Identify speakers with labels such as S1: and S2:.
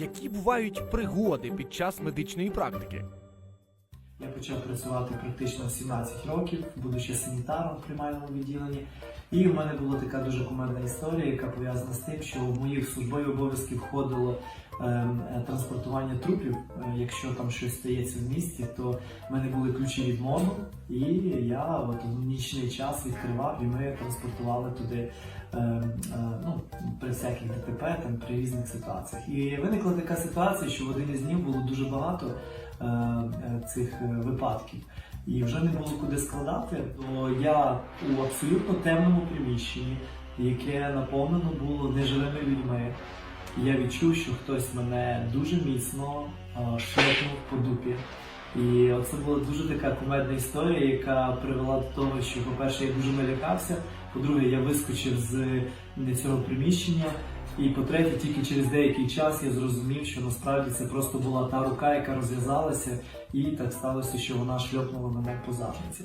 S1: Які бувають пригоди під час медичної практики?
S2: Я почав працювати практично в 17 років, будучи санітаром в приймальному відділенні. І в мене була така дуже кумедна історія, яка пов'язана з тим, що в моїх службові обов'язки входило транспортування трупів. Е, Якщо там щось стається в місті, то в мене були ключі від МОНу, і я от нічний час відкривав, і ми транспортували туди ем, е, ну, при всяких ДТП, там, при різних ситуаціях. І виникла така ситуація, що в один із днів було дуже багато е, е, цих е, випадків. І вже не було куди складати, то я у абсолютно темному приміщенні, яке наповнено було неживими людьми. Я відчув, що хтось мене дуже міцно е, шлепнув по дупі. І це була дуже така кумедна історія, яка привела до того, що, по-перше, я дуже налякався, по-друге, я вискочив з е, цього приміщення. І по-третє, тільки через деякий час я зрозумів, що насправді це просто була та рука, яка розв'язалася, і так сталося, що вона шльопнула мене по задниці.